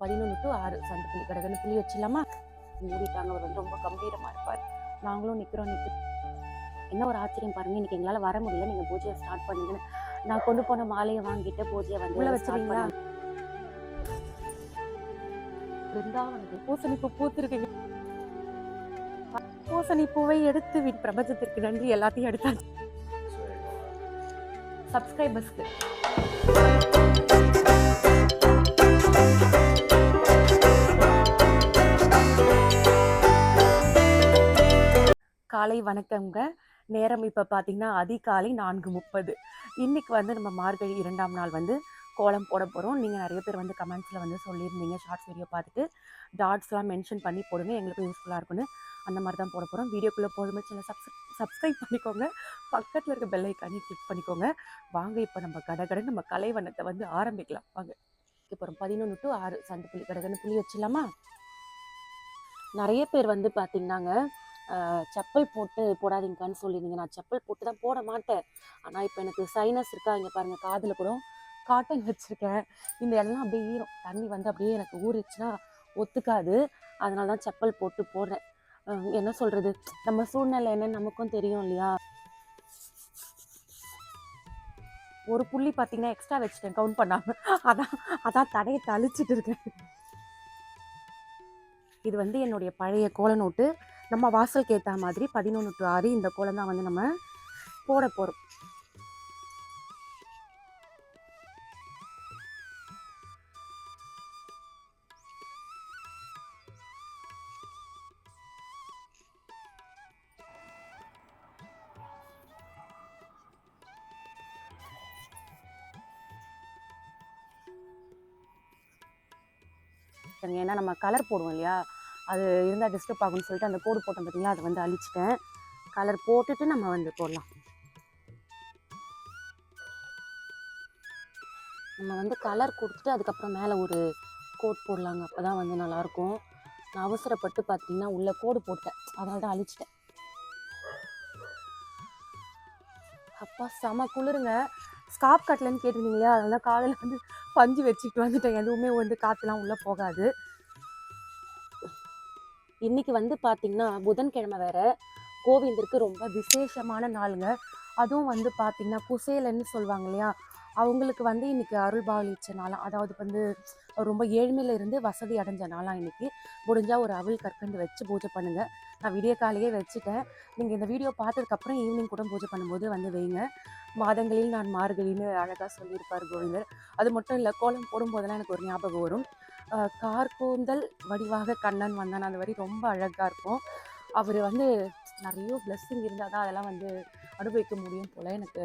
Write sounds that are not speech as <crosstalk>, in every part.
பதினொன்று டு ஆறு சந்து புள்ளி கடகன்னு புள்ளி வச்சிடலாமா? மூடிட்டாங்க. அவர் வந்து ரொம்ப கம்பீரமாக இருப்பார். நாங்களும் நிற்கிறோம் நிற்க என்ன ஒரு ஆச்சரியம் பாருங்க. இன்னைக்கு எங்களால் வர முடியல. நீங்கள் பூஜையை ஸ்டார்ட் பண்ணுங்கன்னு. நான் கொண்டு போன மாலையை வாங்கிட்டு பூஜையை வந்து உள்ள start வச்சிருவீங்களா? பண்ணேன். பிருந்தாவனது. பூசணி பூ பூத்திருக்குங்க. பூசணி பூவை எடுத்து விட் பிரபஞ்சத்திற்கு நன்றி. எல்லாத்தையும் எடுத்தாங்க சப்ஸ்கிரைபர்ஸ்க்கு காலை வணக்கங்க நேரம் இப்போ பார்த்தீங்கன்னா அதிகாலை நான்கு முப்பது. இன்றைக்கி வந்து நம்ம மார்கழி இரண்டாம் நாள் வந்து கோலம் போட போகிறோம் நீங்கள் நிறைய பேர் வந்து கமெண்ட்ஸில் வந்து சொல்லியிருந்தீங்க. ஷார்ட்ஸ் வீடியோ பார்த்துட்டு டாட்ஸ்லாம் மென்ஷன் பண்ணி போடுங்க. எங்களுக்கு யூஸ்ஃபுல்லாக இருக்கும்னு அந்த மாதிரி தான் போட போகிறோம் வீடியோக்குள்ளே போதுமே சில சப்ஸ் சப்ஸ்கிரைப் பண்ணிக்கோங்க. பக்கத்தில் இருக்க பெல் கிளிக் பண்ணிக்கோங்க. வாங்க இப்போ நம்ம கடகட நம்ம கலைவண்ணத்தை வந்து ஆரம்பிக்கலாம். வாங்க. இப்போ பதினொன்று டு ஆறு. சண்டை புள்ளி கடகன்னு புள்ளி வச்சிடலாமா? நிறைய பேர் வந்து பார்த்தீங்கன்னாங்க செப்பல் போட்டு போடாதீங்கன்னு சொல்லியிருந்தீங்க. நான் செப்பல் போட்டு தான் போட மாட்டேன். ஆனால் இப்போ எனக்கு சைனஸ் இருக்கா இங்கே பாருங்கள் காதில் கூட காட்டன் வச்சுருக்கேன். இந்த இடம்லாம் அப்படியே ஈரம். தண்ணி வந்து அப்படியே எனக்கு ஊறிச்சுன்னா ஒத்துக்காது. அதனால தான் செப்பல் போட்டு போடுறேன். என்ன சொல்கிறது நம்ம சூழ்நிலை என்னன்னு நமக்கும் தெரியும் இல்லையா? ஒரு புள்ளி பார்த்தீங்கன்னா எக்ஸ்ட்ரா வச்சுட்டேன் கவுண்ட் பண்ணாமல் அதான் அதான் தடையை தழிச்சிட்டு இருக்கேன். இது வந்து என்னுடைய பழைய கோல நோட்டு நம்ம வாசலுக்கு ஏற்ற மாதிரி பதினொன்று டு ஆறு இந்த கோலம் தான் வந்து நம்ம போட போகிறோம் ஏன்னா நம்ம கலர் போடுவோம் இல்லையா? அது இருந்தால் டிஸ்டர்ப் ஆகும்னு சொல்லிட்டு அந்த கோடு போட்டோம் பார்த்தீங்களா அதை வந்து அழிச்சிட்டேன். கலர் போட்டுட்டு நம்ம வந்து போடலாம். நம்ம வந்து கலர் கொடுத்துட்டு அதுக்கப்புறம் மேலே ஒரு கோட் போடலாங்க. அப்போ தான் வந்து நல்லாயிருக்கும். நான் அவசரப்பட்டு பார்த்தீங்கன்னா உள்ளே கோடு போட்டேன். அதனால தான் அழிச்சிட்டேன். அப்பா செம குளிருங்க. ஸ்காப் கட்டலன்னு கேட்டிருந்தீங்களா அதனால காலையில் வந்து பஞ்சு வச்சுட்டு வந்துட்டேன். எதுவுமே வந்து காற்றுலாம் உள்ளே போகாது. இன்னைக்கு வந்து பார்த்தீங்கன்னா புதன்கிழமை வேற. கோவிந்தருக்கு ரொம்ப விசேஷமான நாளுங்க. அதுவும் வந்து பார்த்தீங்கன்னா குசேலன்னு சொல்லுவாங்க இல்லையா? அவங்களுக்கு வந்து இன்னைக்கு அருள் பாலிச்ச நாளாம் அதாவது வந்து ரொம்ப ஏழ்மையில இருந்து வசதி அடைஞ்ச நாளாம் இன்னைக்கு. முடிஞ்சால் ஒரு அவள் கற்கண்டு வச்சு பூஜை பண்ணுங்க. நான் விடிய காலையே வச்சுட்டேன். நீங்கள் இந்த வீடியோ பார்த்ததுக்கப்புறம் ஈவினிங் கூட பூஜை பண்ணும்போது வந்து வைங்க. மாதங்களில் நான் மார்கழின்னு அழகாக சொல்லியிருப்பார் கோவிந்தர். அது மட்டும் இல்லை கோலம் போடும்போதெல்லாம் எனக்கு ஒரு ஞாபகம் வரும். கார்கூந்தல் வடிவாக கண்ணன் வந்தான். அந்த வரி ரொம்ப அழகாக இருக்கும். அவர் வந்து நிறைய பிளஸ்ஸிங் இருந்தால் தான் அதெல்லாம் வந்து அனுபவிக்க முடியும் போல். எனக்கு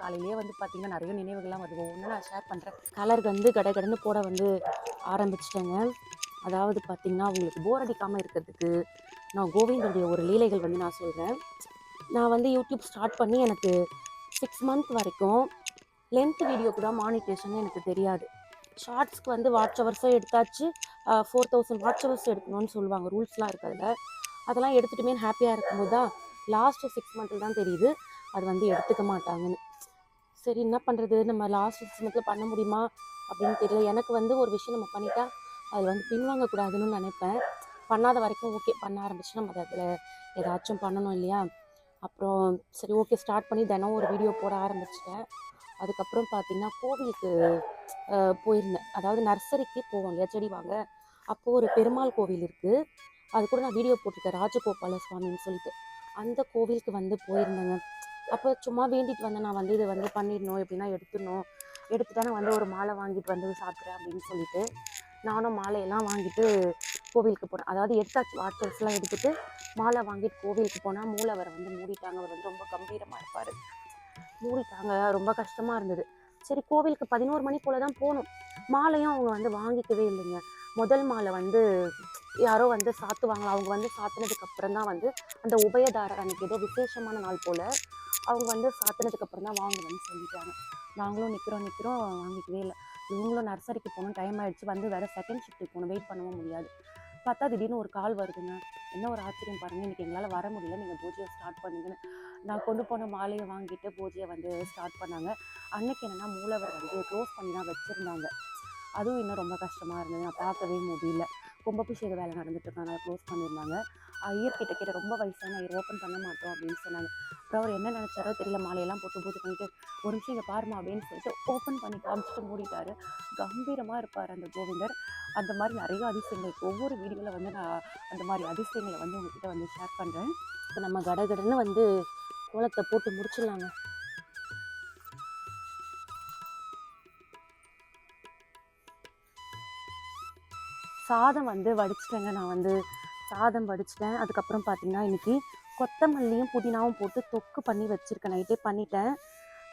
காலையிலேயே வந்து பார்த்திங்கன்னா நிறைய நினைவுகள்லாம் வருது. ஒன்று நான் ஷேர் பண்ணுறேன் கலர் வந்து கடை கடந்து போட வந்து ஆரம்பிச்சிட்டேங்க. அதாவது பார்த்திங்கன்னா உங்களுக்கு போர் அடிக்காமல் இருக்கிறதுக்கு நான் கோவிந்தருடைய ஒரு லீலைகள் வந்து நான் சொல்கிறேன் நான் வந்து யூடியூப் ஸ்டார்ட் பண்ணி எனக்கு சிக்ஸ் மந்த் வரைக்கும் லென்த் வீடியோ கூட மானிட்டேஷன் எனக்கு தெரியாது. ஷார்ட்ஸ்க்கு வந்து வாட்ச் ஹவர்ஸும் எடுத்தாச்சு. ஃபோர் தௌசண்ட் வாட்ச் ஹவர்ஸ் எடுக்கணும்னு சொல்லுவாங்க. ரூல்ஸ்லாம் இருக்கு அதில். அதெல்லாம் எடுத்துகிட்டுமே ஹாப்பியாக இருக்கும்போது தான் லாஸ்ட்டு சிக்ஸ் மந்த்தில் தான் தெரியுது. அது வந்து எடுத்துக்க மாட்டாங்கன்னு. சரி என்ன பண்ணுறது நம்ம லாஸ்ட் சிக்ஸ் மந்த்தில் பண்ண முடியுமா? அப்படின்னு தெரியல. எனக்கு வந்து ஒரு விஷயம் நம்ம பண்ணிட்டா அதில் வந்து பின்வாங்கக்கூடாதுன்னு நினைப்பேன். பண்ணாத வரைக்கும் ஓகே பண்ண ஆரம்பிச்சு நம்ம அதில் ஏதாச்சும் பண்ணணும் இல்லையா? அப்புறம் சரி ஓகே ஸ்டார்ட் பண்ணி தினம் ஒரு வீடியோ போட ஆரம்பிச்சிட்டேன். அதுக்கப்புறம் பார்த்தீங்கன்னா கோவிலுக்கு போயிருந்தேன். அதாவது நர்சரிக்கு போவோம் இல்லையா செடி வாங்க. அப்போது ஒரு பெருமாள் கோவில் இருக்குது அது கூட நான் வீடியோ போட்டிருக்கேன். ராஜகோபால சுவாமின்னு சொல்லிட்டு. அந்த கோவிலுக்கு வந்து போயிருந்தேங்க. அப்போ சும்மா வேண்டிட்டு வந்தேன். நான் வந்து இதை வந்து பண்ணிடணும் எப்படின்னா எடுத்துடணும். எடுத்துட்டா நான் வந்து ஒரு மாலை வாங்கிட்டு வந்து சாப்பிட்றேன் அப்படின்னு சொல்லிட்டு நானும் மாலையெல்லாம் வாங்கிட்டு கோவிலுக்கு போனேன். அதாவது எடுத்தாச்சு வாட்சர்ஸ்லாம் எடுத்துட்டு மாலை வாங்கிட்டு கோவிலுக்கு போனால் மூலவரை வந்து மூடிட்டாங்க. அவர் வந்து ரொம்ப கம்பீரமாக இருப்பார். மூடிட்டாங்க. ரொம்ப கஷ்டமாக இருந்தது. சரி கோவிலுக்கு பதினோரு மணி போல் தான் போகணும். மாலையும் அவங்க வந்து வாங்கிக்கவே இல்லைங்க. முதல் மாலை வந்து யாரோ வந்து சாத்துவாங்களா? அவங்க வந்து சாத்தினதுக்கு அப்புறம் தான் வந்து அந்த உபயதாரர் அன்னைக்கு ஏதோ விசேஷமான நாள் போல் அவங்க வந்து சாத்தினதுக்கு அப்புறம் தான் வாங்குவேன்னு சொல்லிட்டாங்க. நாங்களும் நிற்கிறோம் நிற்கிறோம் வாங்கிக்கவே இல்லை. இவங்களும் நர்சரிக்கு போகணும் டைம் ஆயிடுச்சு. வந்து வேறு செகண்ட் ஷிஃப்ட்டுக்கு போகணும். வெயிட் பண்ணவும் முடியாது. பார்த்தா திடீர்னு ஒரு கால் வருதுங்க. என்ன ஒரு ஆச்சரியம் பாருங்கள் இன்றைக்கி எங்களால் வர முடியல. நீங்கள் பூஜையை ஸ்டார்ட் பண்ணுங்கன்னு. நான் கொண்டு போன மாலையை வாங்கிட்டு பூஜையை வந்து ஸ்டார்ட் பண்ணாங்க. அன்னைக்கு என்னென்னா மூலவர் வந்து க்ளோஸ் பண்ணி தான் வச்சுருந்தாங்க. அதுவும் இன்னும் ரொம்ப கஷ்டமாக இருந்தது. நான் பார்க்கவே முடியல. கும்பாபிஷேக வேலை நடந்துட்டு அதனால் க்ளோஸ் பண்ணியிருந்தாங்க ஐயர் கிட்ட கிட்ட ரொம்ப வயசான ஐயர் ஓப்பன் பண்ண மாட்டோம் அப்படின்னு சொன்னாங்க. அப்புறம் அவர் என்ன நினச்சாரோ தெரியல மாலையெல்லாம் போட்டு பூஜை பண்ணிட்டு ஒரு நிமிஷம் இங்கே பாருமா அப்படின்னு சொல்லிட்டு ஓப்பன் பண்ணி காமிச்சிட்டு மூடிட்டாரு. கம்பீரமாக இருப்பார் அந்த கோவிந்தர். அந்த மாதிரி நிறைய அதிசயங்கள் ஒவ்வொரு வீடியோவில் வந்து நான் அந்த மாதிரி அதிசயங்களை வந்து உங்ககிட்ட வந்து ஷேர் பண்ணுறேன் இப்போ நம்ம கடகடன்னு வந்து கோலத்தை போட்டு முடிச்சிடலாங்க. சாதம் வந்து வடிச்சிட்டேங்க. நான் வந்து சாதம் வடிச்சிட்டேன். அதுக்கப்புறம் பார்த்தீங்கன்னா இன்றைக்கி கொத்தமல்லியும் புதினாவும் போட்டு தொக்கு பண்ணி வச்சுருக்கேன். நைட்டே பண்ணிட்டேன்.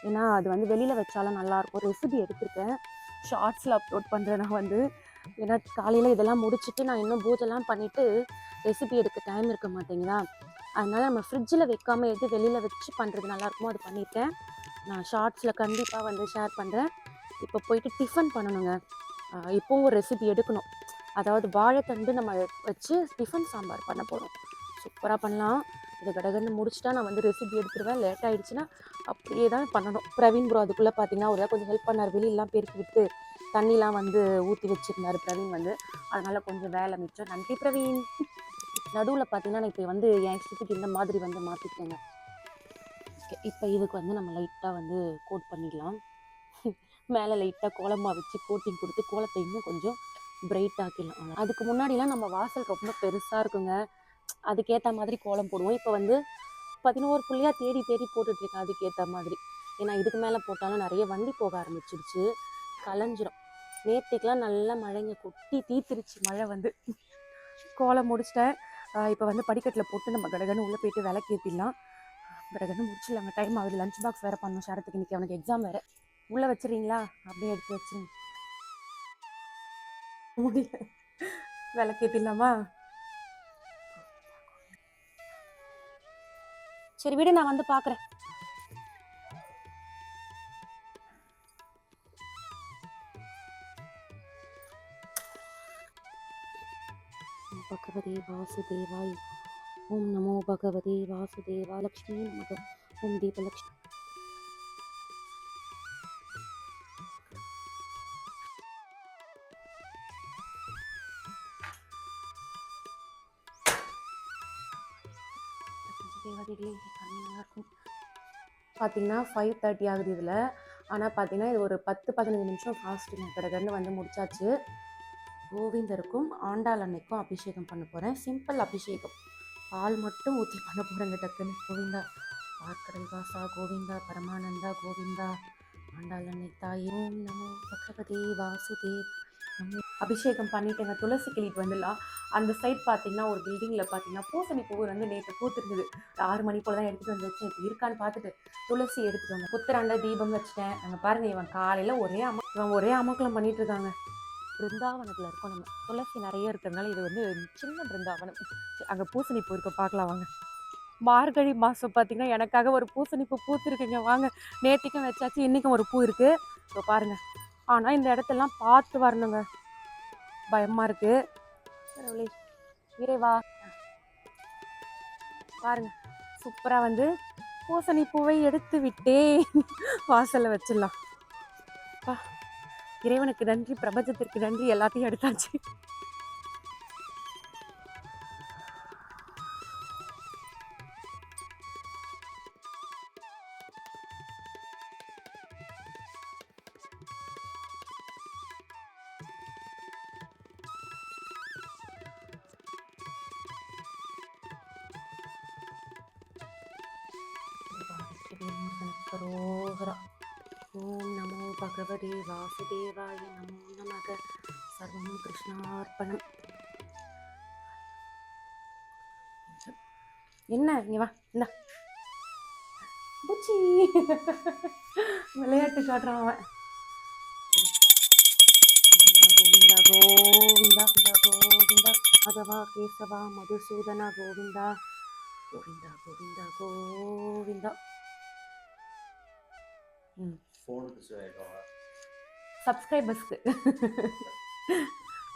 ஏன்னா அது வந்து வெளியில் வச்சாலும் நல்லாயிருக்கும் ரெசிபி எடுத்திருக்கேன். ஷார்ட்ஸில் அப்லோட் பண்ணுறேன் நான் வந்து. ஏன்னா காலையில் இதெல்லாம் முடிச்சுட்டு நான் இன்னும் பூஜைலாம் பண்ணிவிட்டு ரெசிபி எடுக்க டைம் இருக்க மாட்டேங்குதா? அதனால் நம்ம ஃப்ரிட்ஜில் வைக்காமல் எது வெளியில் வச்சு பண்ணுறது நல்லாயிருக்குமோ அது பண்ணியிருக்கேன் நான் ஷார்ட்ஸில் கண்டிப்பாக வந்து ஷேர் பண்ணுறேன் இப்போ போயிட்டு டிஃபன் பண்ணணுங்க. இப்போவும் ஒரு ரெசிபி எடுக்கணும். அதாவது வாழைத்தண்டு நம்ம வச்சு டிஃபன் சாம்பார் பண்ண போகிறோம் சூப்பராக பண்ணலாம். இது கடகன்னு முடிச்சுட்டா நான் வந்து ரெசிபி எடுத்துருவேன். லேட் ஆகிடுச்சுன்னா அப்படியே தான் பண்ணணும். பிரவீன் ப்ரோ அதுக்குள்ளே பார்த்தீங்கன்னா ஒரு கொஞ்சம் ஹெல்ப் பண்ணார். வெளியெல்லாம் பெருக்கி விட்டு தண்ணிலாம் வந்து ஊற்றி வச்சுருந்தார் பிரவீன் வந்து. அதனால் கொஞ்சம் வேலை மிச்சம். நன்றி பிரவீன். நடுவில் பார்த்தீங்கன்னா நான் இப்போ வந்து என் இஷ்டத்துக்கு இந்த மாதிரி வந்து மாற்றிட்டேங்க ஓகே இப்போ இதுக்கு வந்து நம்ம லைட்டாக வந்து கோட் பண்ணிடலாம். <laughs> மேலே லைட்டாக கோலமாக வச்சு கோட்டிங் கொடுத்து கோலத்தை இன்னும் கொஞ்சம் பிரைட் ஆக்கிடலாம். அதுக்கு முன்னாடிலாம் நம்ம வாசல் ரொம்ப பெருசாக இருக்குங்க. அதுக்கேற்ற மாதிரி கோலம் போடுவோம். இப்போ வந்து பதினோரு புள்ளியாக தேடி தேடி போட்டுட்ருக்கேன் அதுக்கேற்ற மாதிரி. ஏன்னா இதுக்கு மேலே போட்டாலும் நிறைய வண்டி போக ஆரம்பிச்சிருச்சு. கலைஞ்சிரும். நேற்றுக்கெலாம் நல்லா மழைங்க. கொட்டி தீத்துருச்சு மழை வந்து. கோலம் முடிச்சிட்டேன். இப்போ வந்து படிக்கட்டில் போட்டு நம்ம கடகன்னு உள்ளே போயிட்டு விலை ஏற்றிடலாம் கடகன்னு முடிச்சிடலாங்க. டைம் ஆகுது. லஞ்ச் பாக்ஸ் வேறு பண்ணணும். ஷரத்துக்கு இன்றைக்கி அவனுக்கு எக்ஸாம் வேறு. உள்ளே வச்சுறீங்களா அப்படியே எடுத்து வச்சுருங்க. முடியல விளக்கேற்றிடலாமா சரி விடு நான் வந்து பார்க்குறேன் பகவதே வாசுதேவாய். ஓம் நமோ பகவதே வாசுதேவா லக்ஷ்மி நமக. ஓம் தீபலக்ஷ்மி தேவதைகளே கம்மி நல்லாயிருக்கும் பார்த்தீங்கன்னா ஃபைவ் தேர்ட்டி ஆகுது இதில். ஆனால் பார்த்தீங்கன்னா இது ஒரு பத்து பதினஞ்சு நிமிஷம் ஃபாஸ்ட்டுங்க கடகடன்னு வந்து முடிச்சாச்சு. கோவிந்தருக்கும் ஆண்டாள் அன்னைக்கும் அபிஷேகம் பண்ண போகிறேன் சிம்பிள் அபிஷேகம். பால் மட்டும் ஊற்றி பண்ண போகிறேங்க டக்குன்னு. கோவிந்தா பார்க்கடல் வாசா கோவிந்தா பரமானந்தா கோவிந்தா. ஆண்டாள் அன்னை தாய் ஓம் நமோ பகவதே வாசுதேவ். அபிஷேகம் பண்ணிட்டேங்க துளசி கிளிட்டு வந்துடலாம் அந்த சைட் பார்த்தீங்கன்னா ஒரு பில்டிங்கில் பார்த்தீங்கன்னா பூசணி பூ வந்து நேற்று பூத்துருந்தது. ஆறு மணி போல் தான் எடுத்துகிட்டு வந்து வச்சேன் இப்போ இருக்கான்னு பார்த்துட்டு துளசி எடுத்துகிட்டு வந்து புத்தராண்ட தீபம் வச்சுட்டேன். அங்கே பாருங்க இவன் காலையில் ஒரே அம இவன் ஒரே அமக்கலம் பண்ணிட்டு இருக்காங்க பிருந்தாவனத்தில் இருக்கோம் நம்ம. துளசி நிறைய இருக்கிறதுனால இது வந்து சின்ன பிருந்தாவனம். அங்கே பூசணி பூ இருக்க பார்க்கலாம் வாங்க. மார்கழி மாதம் பார்த்தீங்கன்னா எனக்காக ஒரு பூசணி பூ பூத்துருக்குங்க. வாங்க நேற்றுக்கும் வச்சாச்சு இன்றைக்கும் ஒரு பூ இருக்குது இப்போ பாருங்கள் ஆனால் இந்த இடத்தெல்லாம் பார்த்து வரணுங்க. பயமாக இருக்குது இறைவா. பாருங்க சூப்பராக வந்து பூசணி பூவை எடுத்து விட்டே வாசலில் வச்சிடலாம். இறைவனுக்கு நன்றி பிரபஞ்சத்திற்கு நன்றி எல்லாத்தையும் எடுத்தாச்சு. கரோகரா ஓம் நமோ பகவதே வாசுதேவாய நமோ நமக சர்வம் கிருஷ்ணார்ப்பணம் என்ன இங்க வா இந்த. பூச்சி. விளையாட்டு காட்டுறான் அவன். கோவிந்தா கோவிந்தா கோவிந்தா. அதவா கேசவா மதுசூதனா கோவிந்தா. கோவிந்தா கோவிந்தா கோவிந்தா. சப்ஸ்கிரைபர்ஸ்க்கு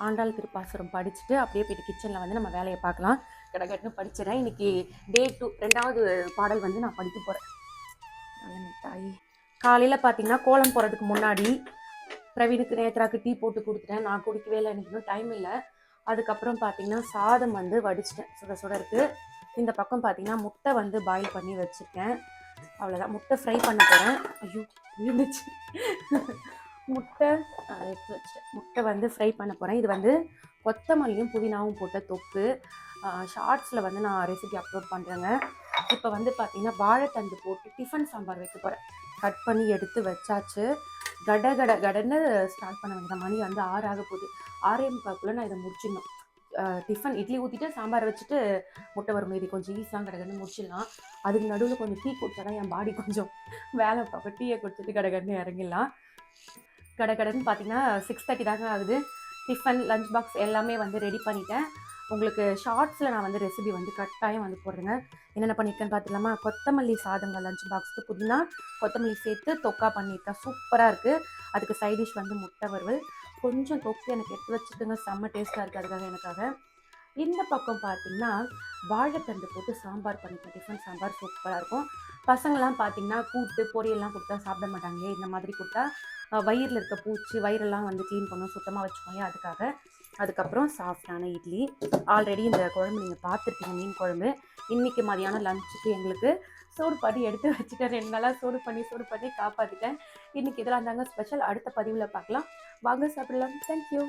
ஆண்டாள் திருப்பாசுரம் படிச்சுட்டு அப்படியே போயிட்டு கிச்சனில் வந்து நம்ம வேலையை பார்க்கலாம். கடகட்டுன்னு படிச்சிடறேன் இன்னைக்கு டே டூ ரெண்டாவது பாடல் வந்து நான் படிக்க போகிறேன் தாய் காலையில் பார்த்தீங்கன்னா கோலம் போகிறதுக்கு முன்னாடி பிரவீனுக்கு நேத்ராக்கு டீ போட்டு கொடுத்துட்டேன். நான் குடிக்கவே இல்லை. எனக்கு இன்னும் டைம் இல்லை. அதுக்கப்புறம் பார்த்தீங்கன்னா சாதம் வந்து வடிச்சிட்டேன். சுட சுட இருக்கு. இந்த பக்கம் பார்த்தீங்கன்னா முட்டை வந்து பாயில் பண்ணி வச்சுருக்கேன். அவ்வளோதான் முட்டை ஃப்ரை பண்ண போகிறேன் ஐயோ விழுந்துச்சு. முட்டை எடுத்து வச்சிட்டேன் முட்டை வந்து ஃப்ரை பண்ண போகிறேன் இது வந்து கொத்தமல்லியும் புதினாவும் போட்ட தொக்கு. ஷார்ட்ஸில் வந்து நான் ரெசிபி அப்லோட் பண்ணுறேங்க இப்போ வந்து பார்த்தீங்கன்னா வாழைத்தண்டு போட்டு டிஃபன் சாம்பார் வைக்க போகிறேன் கட் பண்ணி எடுத்து வச்சாச்சு. கட கட கடன்னு ஸ்டார்ட் பண்ண வேண்டிய மணி வந்து ஆறு ஆக போகுது. ஆறே முக்காக்குள்ளே நான் இதை முடிச்சிடணும். டிஃபன் இட்லி ஊற்றிட்டு சாம்பார் வச்சுட்டு முட்டை வரும் இது கொஞ்சம் ஈஸியாக கடகடன்னு முடிச்சிடலாம். அதுக்கு நடுவில் கொஞ்சம் டீ குடிச்சா தான் என் பாடி கொஞ்சம் வேலை பார்க்க டீயை குடிச்சிட்டு கடகடன்னு இறங்கிடலாம். கடகடன்னு பார்த்தீங்கன்னா சிக்ஸ் தேர்ட்டி தாங்க ஆகுது. டிஃபன் லஞ்ச் பாக்ஸ் எல்லாமே வந்து ரெடி பண்ணிட்டேன். உங்களுக்கு ஷார்ட்ஸில் நான் வந்து ரெசிபி வந்து கட்டாயம் வந்து போடுறேங்க. என்னென்ன பண்ணியிருக்கேன்னு பார்த்துலாமா கொத்தமல்லி சாதங்க லஞ்ச் பாக்ஸ்க்கு புதினா கொத்தமல்லி சேர்த்து தொக்கா பண்ணியிருக்கேன் சூப்பராக இருக்குது அதுக்கு சைட் டிஷ் வந்து முட்டை வறுவல். கொஞ்சம் தொக்கு எனக்கு எடுத்து வச்சுட்டுங்க செம்ம டேஸ்ட்டாக இருக்குது அதுக்காக எனக்காக. இந்த பக்கம் பார்த்தீங்கன்னா வாழைத்தண்டு போட்டு சாம்பார் பண்ணிப்பேன் டிஃபன் சாம்பார் சூப்பராக இருக்கும். பசங்கள்லாம் பார்த்தீங்கன்னா கூட்டு பொரியெல்லாம் கொடுத்தா சாப்பிட மாட்டாங்களே இந்த மாதிரி கொடுத்தா வயிறில் இருக்க பூச்சி வயிறெல்லாம் வந்து க்ளீன் பண்ணும் சுத்தமாக வச்சுக்கோங்க. அதுக்காக அதுக்கப்புறம் சாஃப்டான இட்லி. ஆல்ரெடி இந்த குழம்பு நீங்கள் பார்த்துருப்பீங்க மீன் குழம்பு. இன்றைக்கி மதியானம் லஞ்சுக்கு எங்களுக்கு சூடு பண்ணி எடுத்து வச்சுட்டேன். ரெண்டு நாளாக சூடு பண்ணி சூடு பண்ணி காப்பாற்றிட்டேன் இன்றைக்கி இதெல்லாம் தாங்க ஸ்பெஷல் அடுத்த பதிவில் பார்க்கலாம் வாங்க சாப்பிடலாம். தேங்க்யூ